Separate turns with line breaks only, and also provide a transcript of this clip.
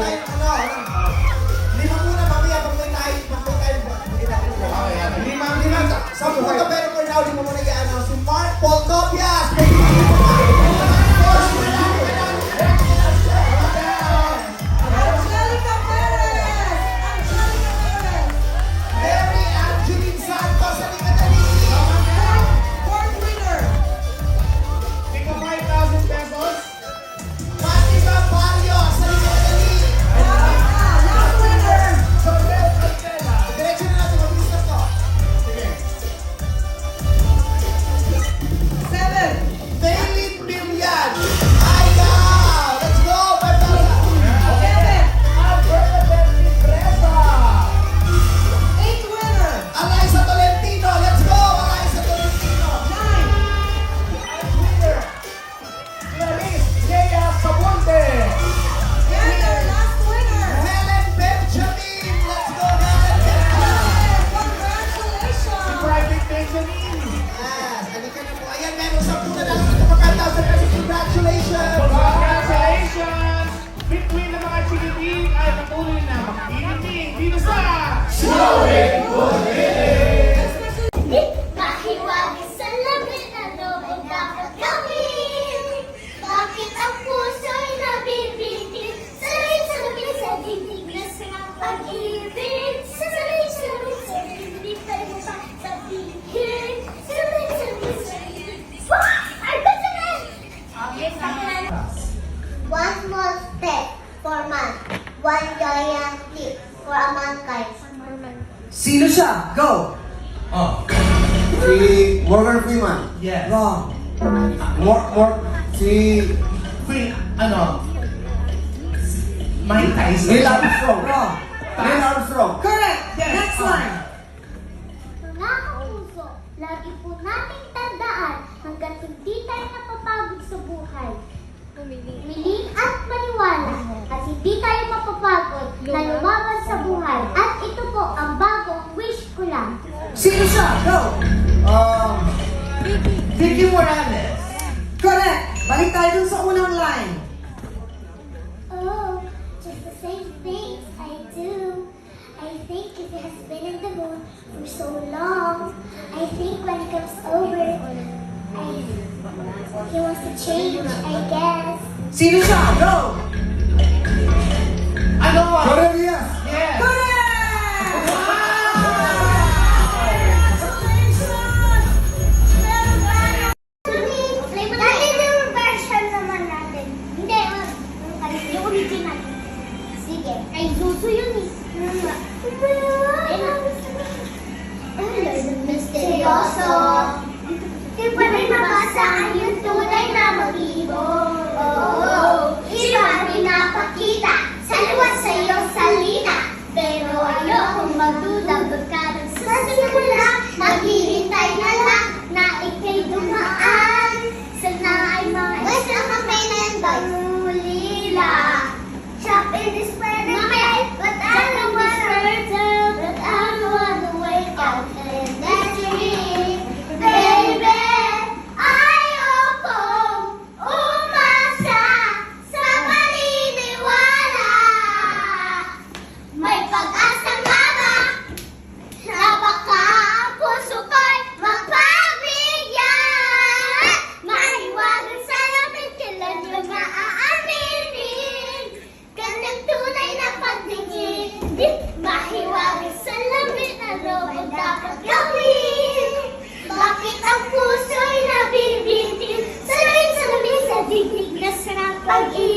may ano, ano. Lima muna mamaya pag
may tayo, pag may
tayo. Lima, lima. Sa mga
pero
for now,
di mo muna i Ayan, meron sa puna na lang ito. 5,000 pesos. Congratulations!
Congratulations! Between ng mga chiliting ay patuloy na magpiliting dito sa
Mahiwag step for man, one giant leap for a mankind.
Sino siya? Go!
Oh. Si Morgan Freeman.
Yes.
Wrong.
Mor Mor si
Free, ano? Mike Tyson.
Neil Armstrong.
Wrong.
Neil Armstrong.
Correct!
Yes.
Next line!
Mga kapuso, lagi po nating tandaan hanggat hindi tayo napapagod sa buhay. At hindi tayo mapapagod na lumaban sa buhay. At ito po ang bagong wish ko lang.
Sino siya? Go!
Um,
Vicky Morales.
Correct! Balik tayo dun sa unang line.
Oh, just the same things I do. I think it has been in the mood for so long, I think when it comes over, I, he wants to change, I guess.
Sino siya? Go!
pag-ibig.